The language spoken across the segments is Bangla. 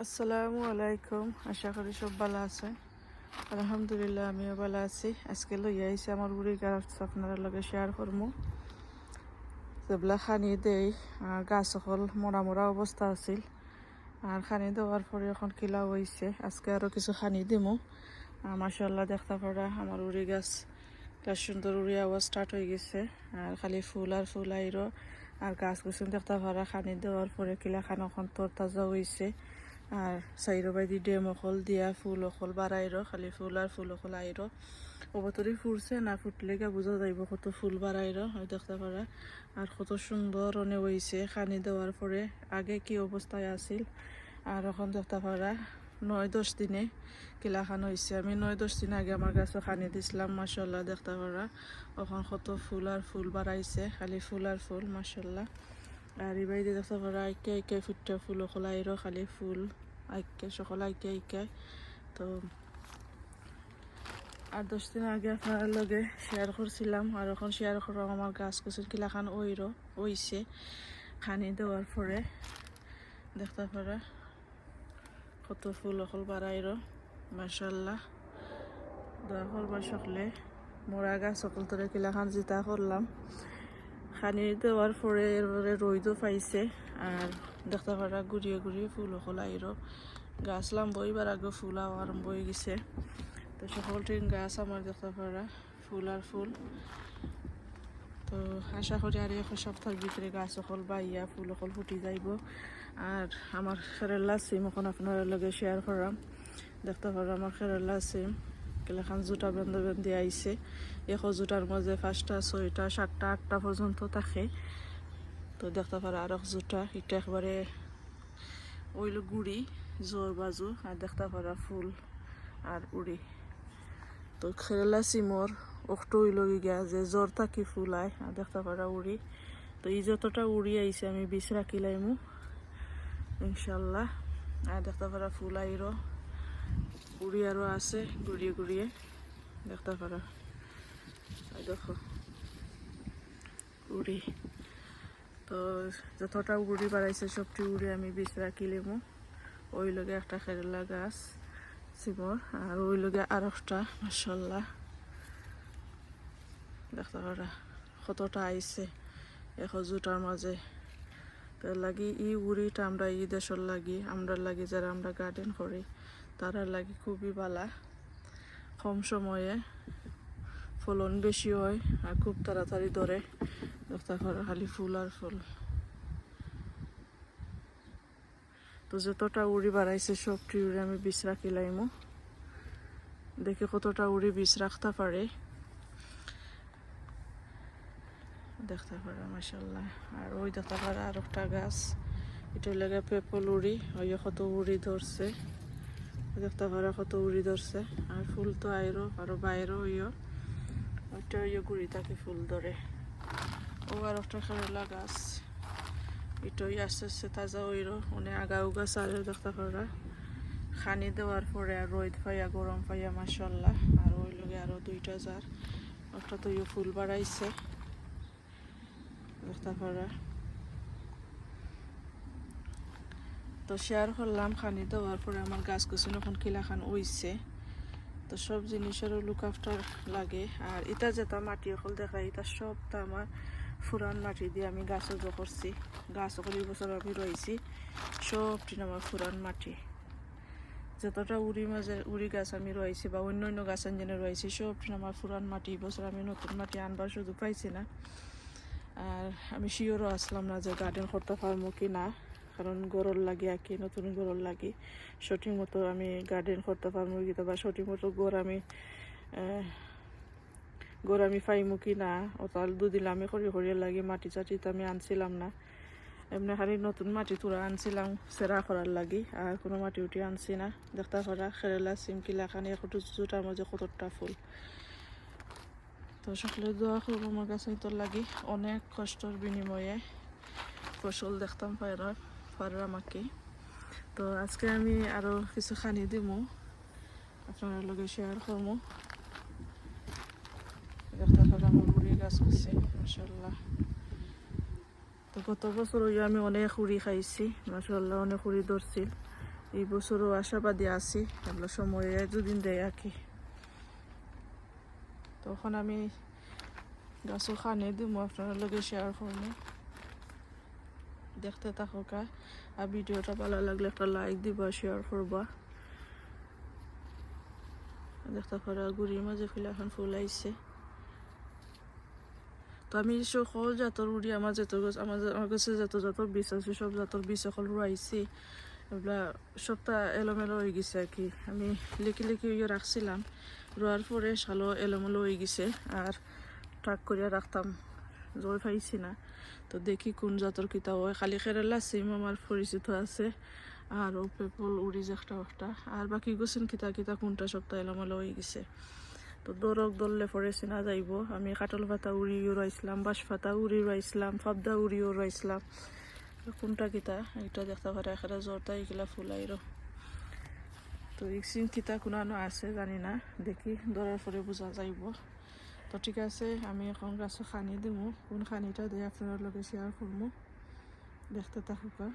আসসালামু আলাইকুম। আশা করি সব ভালো আছে। আলহামদুলিল্লাহ, আমিও ভালো আছি। আজকে লই আইছি আমার বুড়ি গাছ আপনার লগে শেয়ার করব যেগুলা খানি দেই গাছ সকল মরা মরা অবস্থা আছিল। আর খানি দেওয়ার পরে এখন কিলা হয়েছে আজকে আরও কিছু খানি দিমু। মাসাল্লাহ দেখতে পারা আমার উড়ি গাছ। গাছ সুন্দর উড়ি আওয়াজ স্টার্ট হয়ে গেছে। আর খালি ফুল আর ফুল আইরো। আর গাছ গুছুন দেখতে পারা, খানি দেওয়ার পরে কিলা খান এখন তোর তাজা হয়েছে আর চাইরো বাইদি ডেম অকল, দিয়া ফুল অকল বাড়াইরো খালি ফুল আর ফুল অকল আইরো অবতরি ফুটছে না ফুটলে গা বোঝা যাইব কত ফুল বাড়াইরো হয় দেখতে পারা আর কত সুন্দর অনে হয়েছে খানি দেওয়ার পরে আগে কি অবস্থায় আছিল? আর এখন দেখতে পারা নয় দশ দিনে কিলা খান হয়েছে আমি নয় দশ দিন আগে আমার গাছে খানি দিছিলাম মাসাল্লাহ দেখতে পারা এখন কত ফুল আর ফুল বাড়াইছে খালি ফুল আর ফুল মাসাল্লাহ আর এই বাইরে দেখতে পারা আইকে আইকে ফুটটা ফুল ওখলা আইরো খালি ফুল। আইকে সকল আইকে আইকে তো আর দশ দিন আগে আপনার লগে শেয়ার করছিলাম আর এখন শেয়ার করাম আমার গাছ কুচুর কিলাখান ওইরো ওইছে খানি দেওয়ার পরে দেখতে পারা কত ফুল অকল বাড়াইরো মাসাল্লাহ দোয়া করবা সকলে মোরা গাছ সকল তোরে কিলাখান জিতা করলাম খানি দেওয়ার পরে এরপরে রইদও পাইছে আর দেখতে পারা ঘুরিয়ে ঘুরিয়ে ফুল অকল আইরো গাছ লাম্ব, এবার আগে ফুল আরম্ভ হয়ে গেছে। তো সকল ট্রেন গাছ আমার দেখতে পারা, ফুল আর ফুল। তো আশা করি আর এক সপ্তাহের ভিতরে গাছ সকল বাইয়া, ফুল অকল ফুটি যাইব। আর আমার খেরেলা সিম এখন আপনার লগে শেয়ার করাম। দেখতে পারো, আমার খেরেলা সিম কেলেখান জোতা বেঁধে বেঁধে আইছে। এশ জোতার মাঝে পাঁচটা, ছয়টা, সাতটা, আটটা পর্যন্ত থাকে। তো দেখতে পারো আর এক জোতা, এটা একবারে ওইল গুড়ি। জোর বাজু, আর দেখতে পারা ফুল আর উড়ি। তো খেলা সিমর অক্টো হইল গিয়া যে জ্বর থাকি ফুলায় আর দেখতে পারা উড়ি। তো এই যতটা উড়ি আইছে আমি বিষ রাখিলাইমু ইনশাল্লাহ। আর দেখতে পারা ফুল আইরো উড়ি আরও আছে ঘুরিয়ে ঘুরিয়ে দেখতে পারা দেখো, উড়ি। তো যতটা উড়ি বাড়াইছে সবটি উড়ি আমি বিষ রাখিলেমু ওই লগে একটা খেরলা গাছ সিমর আর ওই লগে আর একটা মাসাল্লাহ দেখতে পারা, কতটা আইছে এশ জুটার মাঝে। তো লাগি ই উড়িটা আমরা ই দেশের লাগি আমরা লাগি যারা আমরা গার্ডেন করি তারা লাগি খুবই বালা। কম সময়ে ফলন বেশি হয় আর খুব তাড়াতাড়ি ধরে। দেখতে খালি ফুল আর ফুল। তো যতটা উড়ি বাড়াইছে সবটি উড়ি আমি বিষ রাখিলাইমো দেখি কতটা উড়ি বিষ রাখতে পারে দেখতে পারা মাসাল্লাহ আর ওই দেখতে পারা আর একটা গাছ। এটা লাগে পেপল উড়ি ওই কত উড়ি ধরছে দেখতে পারা কত উড়ি ধরছে আর ফুল তো আইরো আরও বাইরও ইয়ে ওইটা ইয়ে গুড়ি থাকে ফুল ধরে ও আর একটা খেলা গাছ। এটাই আস্তে আস্তে তাজা হইরো অনেক আগা উগা সারে দেখতে পারা খানি দেওয়ার পরে আর রোদ পাইয়া গরম পাইয়া মাসাল্লাহ আর ওই লগে আরও দুইটা জার একটা তো ইয়ে ফুল বাড়াইছে দেখতে পারা তো শেয়ার করলাম খানি দেওয়ার পরে আমার গাছ কুচুন এখন কিলা খান উইছে তো সব জিনিসেরও লুক আফটার লাগে। আর এটা যেটা মাটি অকল দেখা এটা সবটা আমার ফুরান মাটি দিয়ে আমি গাছ উজো করছি। গাছ এই বছর আমি রয়েছি। সবটি আমার ফুরান মাটি। যতটা উড়ি মাঝে, উড়ি গাছ আমি রয়েছি বা অন্য অন্য গাছ যেন রয়েছি সবটি আমার ফুরান মাটি বছর আমি নতুন মাটি আনবার সুযোগ পাইছি না। আর আমি শিওরও আসলাম না যে গার্ডেন করতে পারব কি না, কারণ গরল লাগে আর কি নতুন গরল লাগে। সঠিক মতো আমি গার্ডেন করতে পারব কি বা সঠিক মতো গোড় আমি গোড় আমি পাইমু কি না? ও তার দুদিন আমি করি করিয়ে লাগে মাটি চাটি তো আমি আনছিলাম না। এমনি খালি নতুন মাটি তুরা আনছিলাম সেরা করার লাগি আর কোনো মাটি উঠি আনছি না। দেখতে পারা খেরেলা সিমকিলা খানি একটু জুটার মাঝে কতটা ফুল। তো সকলে দোয়া করব আমার কাছে তোর লাগি অনেক কষ্টর বিনিময়ে ফসল দেখতাম পায়রা পারে আমাকে তো আজকে আমি আরও কিছু খানি দিমু। আপনার লগে শেয়ার করব দেখতে পারা আমার বুড়ি গাছ মাসাল্লাহ তো গত বছর ওই আমি অনেক খুঁড়ি খাইছি মাসাল্লাহ অনেক খুঁড়ি ধরছিল এই বছরও আশাবাদী আছি এগুলো সময়ে দুদিন দেয় আর কি। তখন আমি গাছও খানে দিব আপনার লগে শেয়ার করব দেখতে থাকুকা আর ভিডিওটা ভালো লাগলে একটা লাইক দিবা শেয়ার করবা। দেখতে পারা গুড়ির মাঝে ফুল এখন ফুল আইছে। তো আমি সকল জাতর উড়ি, আমার যত গাছ, আমার আমার কাছে যত জাতর বীজ আছে, সব জাতর বীজ সকল রুয়াইছি এগুলা সবটা এলোমেলো হয়ে গেছে আর কি। আমি লিখি লিখি ইয়ে রাখছিলাম। রোয়ার পরে সালো এলোমেলো হয়ে গেছে আর ট্রাক করিয়া রাখতাম, জয় পাইছি না। তো দেখি কোন জাতর কিতা হয়। খালি কেরালা, সিম আমার পরিচিত আছে আর ও পেপল, উড়ি একটা একটা আর বাকি গোছেন কিতা কিতা, কোনটা সপ্তাহ এলোমেলো হয়ে গেছে। তো দরক দললে পরে চিনা যাইব। আমি কাটল পাতা উড়ি উড়াইছিলাম বাঁশ পাতা উড়ি উড়াইছিলাম ফাবদা উড়ি উড়াইছিলাম কোনটা কিতা? এটা দেখতে পারে এখানে জ্বরটা এগুলা ফুলাইর। তো ইকসিন কিতা কোনানো আছে জানি না, দেখি, দরার পরে বোঝা যাইব। তো ঠিক আছে, আমি এখন গাছে খানি দিব কোন খানিটা দিয়ে আপনার লগে শেয়ার করব দেখতে থাকুকা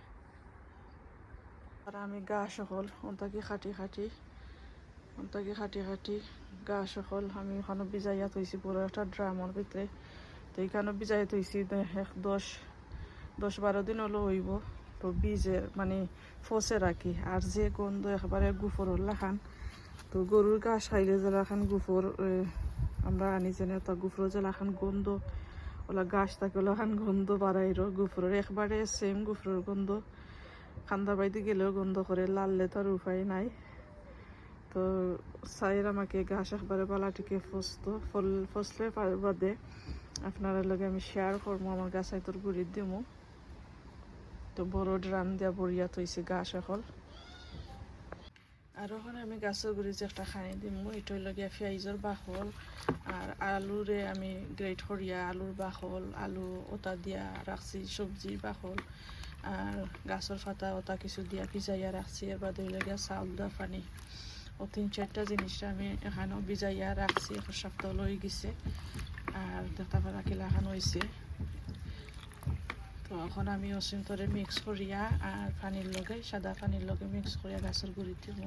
আর আমি গা সকল, অন্তাকি খাটি খাটি। অন্তাকি খাটি খাটি গা সকল আমি ওখানে বিজাইয়া থৈছি পুরো একটা ড্রামর ভিতরে। তো এইখানে বিজাই থৈছি এক, দশ দশ বারো দিন হলো হইব। তো বীজের মানে ফসে রাখি আর যে গন্ধ একেবারে গুফর লাখান তো গরুর গাছ খাইলে যে লাখান গুফর আমরা আনি যেন, তা গুফর যে লাখান গন্ধ, ওলা গাছ থাকে ওলা খান গন্ধ বাড়াইর। গুফরের একবারে সেম গুফরের গন্ধ। খান্দা বাইতে গেলেও গন্ধ করে লাললে তো আর উপায় নাই। তো সাইর আমাকে ঘাস একবারে বালাটিকে ফসত, ফল, ফসলে বাদে আপনারা লগে আমি শেয়ার করব আমার গাছ তোর গুড়ির দিমু। তো বড় ড্রাম দিয়া বড়িয়া থইছে গাছ এখন আর ওখানে আমি গাছের গুড়ি যে একটা খানি দিমু এটার লগে পেঁয়াজের বাহল আর আলুরে আমি গ্রেট করিয়া আলুর বাহল আলু ওটা দিয়া রাখছি, সবজির বাহল আর গাছের পাতা ওটা কিছু দিয়া ভিজাইয়া রাখছি, এর বাদে লাগে চাউল দা পানি। ও তিন চারটা জিনিসটা আমি এখানেও ভিজাইয়া রাখছি এক সপ্তাহ লই গেছে। আর দেখা পারা কিলা এখন হয়েছে তো এখন আমি অচিন্তরে মিক্স করিয়া আর পানির লগে, সাদা পানির লগে মিক্স করিয়া গাছের গুড়ি দিব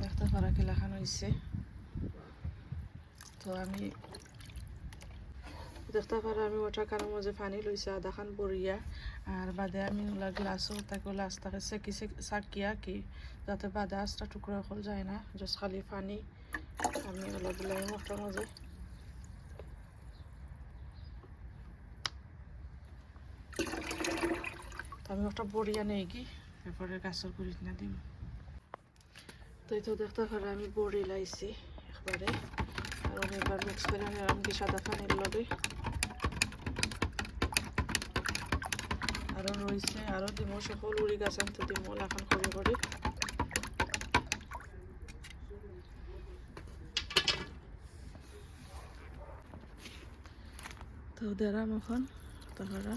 দেখতে পারা কিলাখান হয়েছে তো আমি দেখতে পারা আমি ওটার কারণ মাঝে পানি লইছে, আধা খান বরিয়া আর বাদে আমি ওলা গ্লাসও, তাকে লাস তাকে সেকি সাকিয়া কি, যাতে বাদে আস্তা টুকরা হল যায় না, জাস্ট খালি পানি। আমি ওলা দিলাই ওটার মাঝে আমি ওটা বড়িয়া নেই কি, এরপরে গাছের গুড়িত না দিম। তো এই তো দেখতে পারে আমি বড়ি লাইছি, একবারে। আর আমি এবার মিক্স করে কি সাদা পানির লগে আরও রয়েছে আরও দিমো সকল উড়ি গাছ আনতে দিমো লাখান করে করে। তো দেরাম এখন তাহারা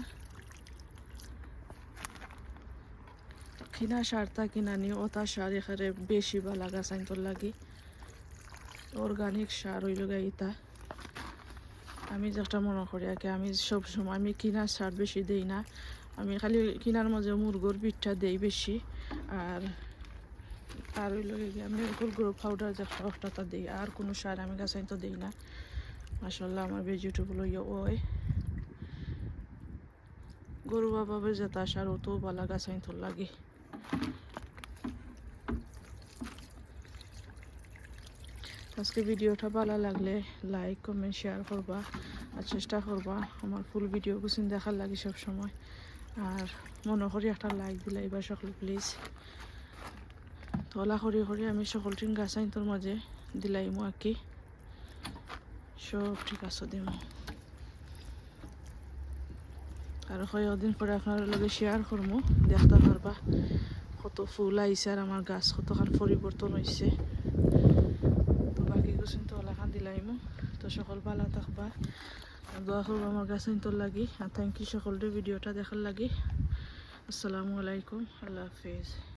কিনা সারটা কিনা নি ওটা সার এখানে বেশি বালা গাছ আনতর লাগি। অর্গানিক সার হইল ইতা। আমি যেটা মনে করি আর কি, আমি সব সময়, আমি কিনা সার বেশি দিই না। আমি খালি কিনার মাঝে মুরগোর পিঠটা দেই বেশি। আর আর ওই লগে আমি গুড় পাউডার যে খাওয়াটা দিই, আর কোনো সার আমি গাছ তো দিই না। মাসাল্লাহ আমার ভেজিটেবল ইয়ে ওই। গরু বাবা যেটা সার অত বালা গাছ তো লাগে। আজকে ভিডিওটা ভালো লাগলে লাইক কমেন্ট শেয়ার করবা। আর চেষ্টা করবা আমার ফুল ভিডিও কুচিন দেখার লাগে সব সময় আর মনে করি একটা লাইক দিলে এবার সকল প্লিজ তলা করি করি আমি সকল টিন গাছ তোর মাঝে দিলাই মো আঁকি। সব ঠিক আছে দিম। আর কয়েকদিন পরে আপনার লগে শেয়ার করব দেখতে পারবা কত ফুল আইছে আর আমার গাছ কতখান পরিবর্তন হয়েছে তো বাকি কিছু তো ওলাখান দিলাইমো তো সকল ভালো থাকবা। দোয়া করব আমার গাছ তো লাগি। আর থ্যাংক ইউ সকলদের ভিডিওটা দেখার লাগি। আসসালামু আলাইকুম, আল্লাহ হাফিজ।